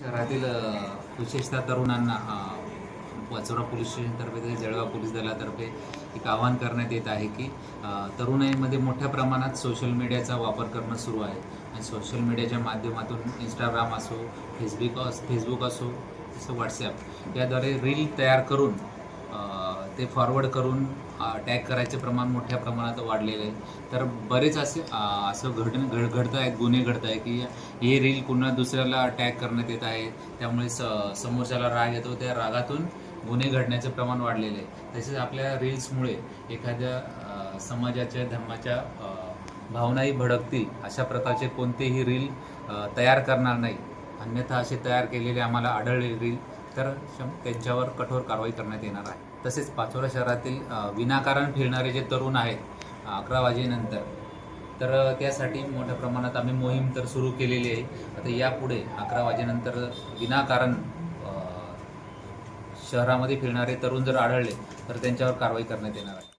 शहरातील विशेषतः तरुणांना वाचोरा पोलीस स्टेशनतर्फे तसेच जळगाव पोलीस दलातर्फे एक आवाहन करण्यात येत आहे की तरुणाईमध्ये मोठ्या प्रमाणात सोशल मीडियाचा वापर करणं सुरू आहे. आणि सोशल मीडियाच्या माध्यमातून इंस्टाग्राम असो फेसबुक अस फेसबुक असो तसं व्हॉट्सॲप याद्वारे रील तयार करून ते फॉरवर्ड करून टॅग करायचे प्रमाण मोठ्या प्रमाणात वाढलेलं आहे. तर बरेच असे असं घड घड घडत आहेत गुन्हे घडत आहे की हे रील पुन्हा दुसऱ्याला टॅग करण्यात येत आहे. त्यामुळे स समोरच्याला राग येतो. त्या रागातून गुन्हे घडण्याचे प्रमाण वाढलेले आहे. तसेच आपल्या रील्समुळे एखाद्या समाजाच्या धर्माच्या भावनाही भडकतील अशा प्रकारचे कोणतेही रील तयार करणार नाही. अन्यथा असे तयार केलेले आम्हाला आढळले रील तर शं- त्यांच्यावर कठोर कारवाई करण्यात येणार आहे. तसेच पाचोरा शहरातील विनाकारण फिरणारे जे तरुण आहेत अकरा वाजेनंतर तर त्यासाठी मोठ्या प्रमाणात आम्ही मोहीम तर सुरू केलेली आहे. आता यापुढे अकरा वाजेनंतर विनाकारण शहरामध्ये फिरणारे तरुण जर आढळले तर त्यांच्यावर कारवाई करण्यात येणार आहे.